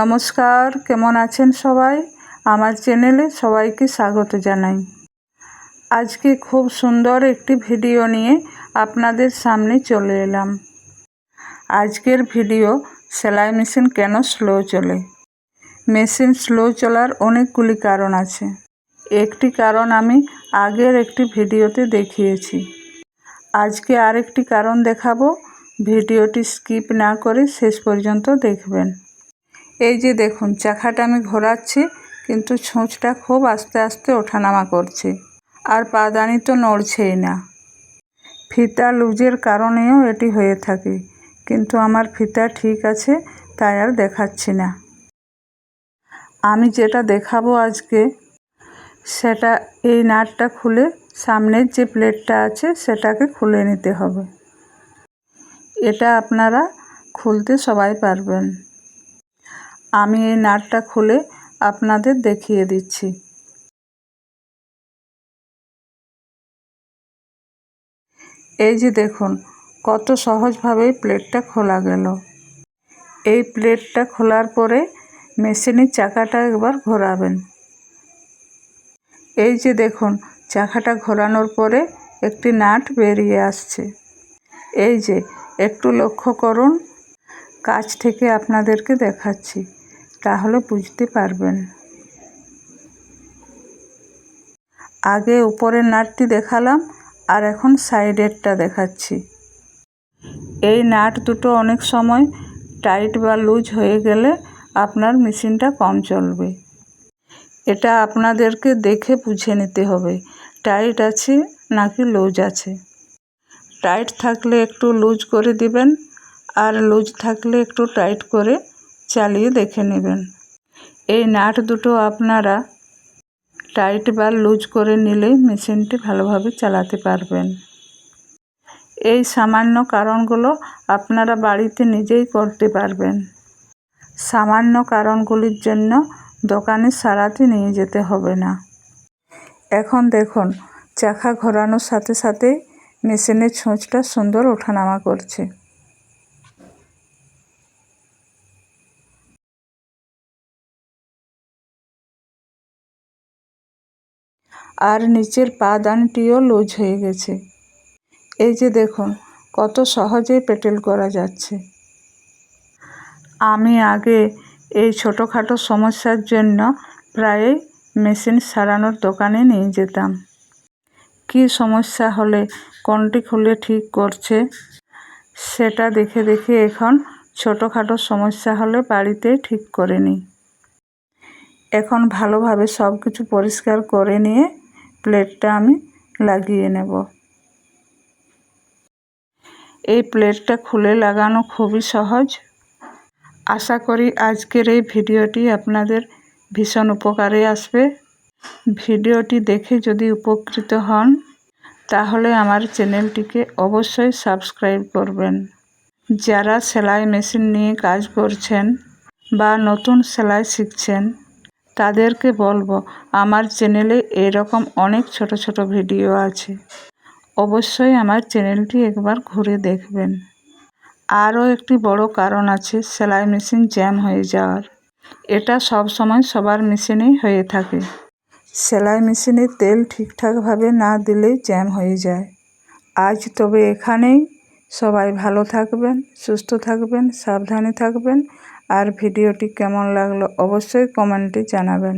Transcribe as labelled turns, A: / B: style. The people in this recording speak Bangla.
A: নমস্কার, কেমন আছেন সবাই? আমার চ্যানেলে সবাইকে স্বাগত জানাই। আজকে খুব সুন্দর একটি ভিডিও নিয়ে আপনাদের সামনে চলে এলাম। আজকের ভিডিও সেলাই মেশিন কেন স্লো চলে? মেশিন স্লো চলার অনেকগুলি কারণ আছে। একটি কারণ আমি আগের একটি ভিডিওতে দেখিয়েছি। আজকে আরেকটি কারণ দেখাবো। ভিডিওটি স্কিপ না করে শেষ পর্যন্ত দেখবেন। এই যে দেখুন, চাকাটা আমি ঘোরাচ্ছি, কিন্তু ছুঁচটা খুব আস্তে আস্তে ওঠানামা করছে। আর পাদানি তো নড়ছেই না। ফিতা লুজের কারণেও এটি হয়ে থাকে, কিন্তু আমার ফিতা ঠিক আছে, তাই আর দেখাচ্ছি না। আমি যেটা দেখাবো আজকে, সেটা এই নাটটা খুলে সামনের যে প্লেটটা আছে, সেটাকে খুলে নিতে হবে। এটা আপনারা খুলতে সবাই পারবেন। আমি এই নাটটা খুলে আপনাদের দেখিয়ে দিচ্ছি। এই যে দেখুন, কত সহজভাবেই প্লেটটা খোলা গেল। এই প্লেটটা খোলার পরে মেশিনের চাকাটা একবার ঘোরাবেন। এই যে দেখুন, চাকাটা ঘোরানোর পরে একটি নাট বেরিয়ে আসছে। এই যে, একটু লক্ষ্য করুন, কাছ থেকে আপনাদেরকে দেখাচ্ছি। তাহলে বুঝতে পারবেন। আগে উপরের নাটটি দেখালাম, আর এখন সাইডেরটা দেখাচ্ছি। এই নাট দুটো অনেক সময় টাইট বা লুজ হয়ে গেলে আপনার মেশিনটা কম চলবে। এটা আপনাদেরকে দেখে বুঝে নিতে হবে, টাইট আছে নাকি লুজ আছে। টাইট থাকলে একটু লুজ করে দিবেন, আর লুজ থাকলে একটু টাইট করে চালিয়ে দেখে নেবেন। এই নাট দুটো আপনারা টাইট বা লুজ করে নিলেই মেশিনটি ভালোভাবে চালাতে পারবেন। এই সামান্য কারণগুলো আপনারা বাড়িতে নিজেই করতে পারবেন। সামান্য কারণগুলির জন্য দোকানে সারাতে নিয়ে যেতে হবে না। এখন দেখুন, চাকা ঘোরানোর সাথে সাথে মেশিনের ছোঁচটা সুন্দর ওঠানামা করছে। আর নিচের পা দানটিও লুজ হয়ে গেছে। এই যে দেখুন, কত সহজেই পেটেল করা যাচ্ছে। আমি আগে এই ছোটোখাটো সমস্যার জন্য প্রায়ই মেশিন সারানোর দোকানে নিয়ে যেতাম। কি সমস্যা হলে কোনটি খুলে ঠিক করছে, সেটা দেখে দেখে এখন ছোটোখাটো সমস্যা হলে বাড়িতে ঠিক করে নিই। এখন ভালোভাবে সব কিছু পরিষ্কার করে নিয়ে প্লেটটা আমি লাগিয়ে নেব। এই প্লেটটা খুলে লাগানো খুবই সহজ। আশা করি আজকের এই ভিডিওটি আপনাদের ভীষণ উপকারে আসবে। ভিডিওটি দেখে যদি উপকৃত হন, তাহলে আমার চ্যানেলটিকে অবশ্যই সাবস্ক্রাইব করবেন। যারা সেলাই মেশিন নিয়ে কাজ করছেন বা নতুন সেলাই শিখছেন তাদেরকে বলব, আমার চ্যানেলে এরকম অনেক ছোট ছোট ভিডিও আছে। অবশ্যই আমার চ্যানেলটি একবার ঘুরে দেখবেন। আরও একটি বড় কারণ আছে, সেলাই মেশিন জ্যাম হয়ে যাওয়ার। এটা সব সময় সবার মেশিনেই হয়ে থাকে। সেলাই মেশিনে তেল ঠিকঠাকভাবে না দিলেই জ্যাম হয়ে যায়। আজ তবে এখানেই সবাই ভালো থাকবেন, সুস্থ থাকবেন, সাবধানে থাকবেন। আর ভিডিওটি কেমন লাগল অবশ্যই কমেন্টে জানাবেন।